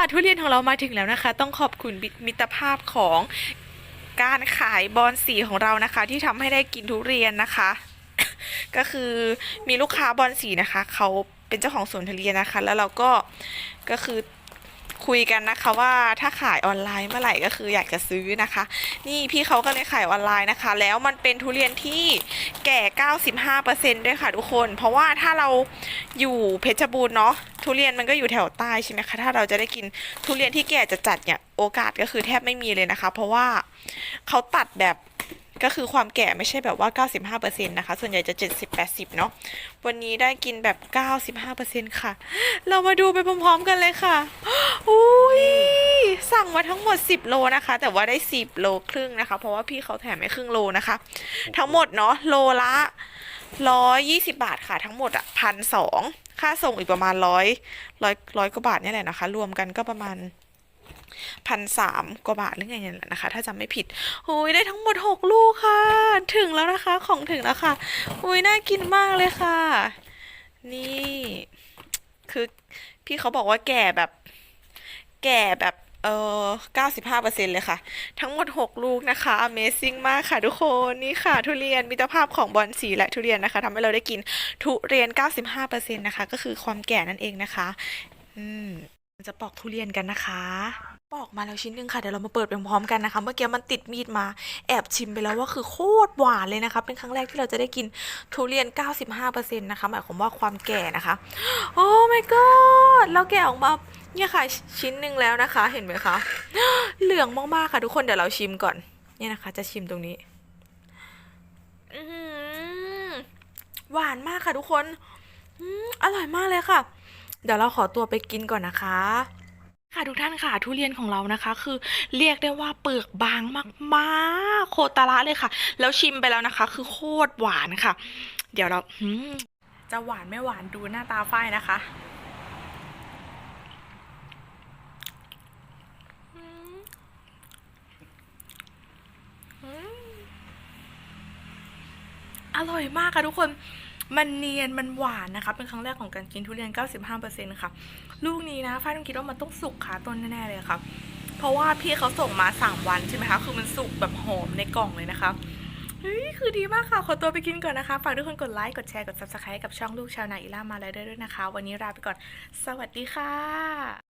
ค่ะทุเรียนของเรามาถึงแล้วนะคะ ต้องขอบคุณมิตรภาพของการขายบอนสีของเรานะคะ ที่ทำให้ได้กินทุเรียนนะคะ ก็คือมีลูกค้าบอนสีนะคะเขาเป็นเจ้าของสวนทุเรียนนะคะ แล้วเราก็ก็คือ คุยกันนะคะว่าถ้าขายออนไลน์เมื่อไหร่ก็คืออยากจะซื้อนะคะ นี่พี่เขาก็เลยขายออนไลน์นะคะ แล้วมันเป็นทุเรียนที่แก่ 95%ด้วยค่ะทุกคน เพราะว่าถ้าเราอยู่เพชรบูรณ์เนาะทุเรียนมันก็อยู่แถวใต้ใช่ไหมคะถ้าเราจะได้กินทุเรียนที่แก่จะจัดเนี่ยโอกาสก็คือแทบไม่มีเลยนะคะ เพราะว่าเขาตัดแบบ ก็คือความแก่ไม่ใช่แบบว่า 95%นะคะ ส่วนใหญ่จะ 70-80 เนาะ วันนี้ได้กินแบบ 95%ค่ะ เรามาดูไปพร้อมๆกันเลยค่ะอุ้ยสั่งมาทั้งหมด 10 โลนะคะ แต่ว่าได้ 10 โลครึ่งนะคะ เพราะว่าพี่เขาแถมให้ครึ่งโลนะคะ ทั้งหมดเนาะโลละ120บาทค่ะทั้งหมดอะพันสองค่าส่งอีกประมาณร้อยร้อยร้อยกว่าบาทนี่แหละนะคะ รวมกันก็ประมาณ พันสามกว่าบาทหรือไงเนี่ยแหละนะคะ ถ้าจำไม่ผิดโอ้ยได้ทั้งหมดหกลูกค่ะ ถึงแล้วนะคะของถึงแล้วค่ะโอ้ยน่ากินมากเลยค่ะ นี่คือพี่เขาบอกว่าแก่แบบ แก่แบบเออ95%เลยค่ะ ทั้งหมด 6 ลูกนะคะ Amazing มากค่ะทุกคน นี่ค่ะ ทุเรียนมิตรภาพของบอนสีและทุเรียนนะคะทำให้เราได้กินทุเรียน 95%นะคะ ก็คือความแก่นั่นเองนะคะ อืม จะปอกทุเรียนกันนะคะ ปอกมาแล้วชิ้นหนึ่งค่ะ เดี๋ยวเรามาเปิดไปพร้อมๆกันนะคะ เมื่อกี้มันติดมีดมา แอบชิมไปแล้วว่าคือโคตรหวานเลยนะคะ เป็นครั้งแรกที่เราจะได้กินทุเรียน 95%นะคะ หมายความว่าความแก่นะคะ โอ้ my god เราแกะออกมาเนี่ยค่ะชิ้นหนึ่งแล้วนะคะ เห็นไหมคะ เหลืองมากๆค่ะทุกคน เดี๋ยวเราชิมก่อน เนี่ยนะคะ จะชิมตรงนี้ หวานมากค่ะทุกคน อร่อยมากเลยค่ะ เดี๋ยวเราขอตัวไปกินก่อนนะคะค่ะทุกท่านค่ะทุเรียนของเรานะคะ คือเรียกได้ว่าเปลือกบางมากๆ โคตรละเลยค่ะ แล้วชิมไปแล้วนะคะ คือโคตรหวานค่ะ เดี๋ยวเราจะหวานไม่หวานดูหน้าตาฝ้ายนะคะอร่อยมากค่ะทุกคน มันเนียนมันหวานนะคะ เป็นครั้งแรกของการกินทุเรียน 95%ค่ะ ลูกนี้นะฝ้ายต้องคิดว่ามันต้องสุกขาต้นแน่ๆเลยค่ะ เพราะว่าพี่เขาส่งมา 3 วันใช่ไหมคะ คือมันสุกแบบหอมในกล่องเลยนะคะเฮ้ยคือดีมากค่ะ ขอตัวไปกินก่อนนะคะ ฝากทุกคนกดไลค์ กดแชร์ กด subscribe กับช่องลูกชาวนาอิล่ามาแล้วด้วยนะคะ วันนี้ลาไปก่อน สวัสดีค่ะ